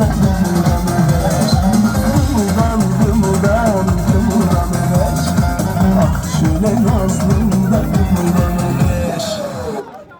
Ah, şöyle nazlı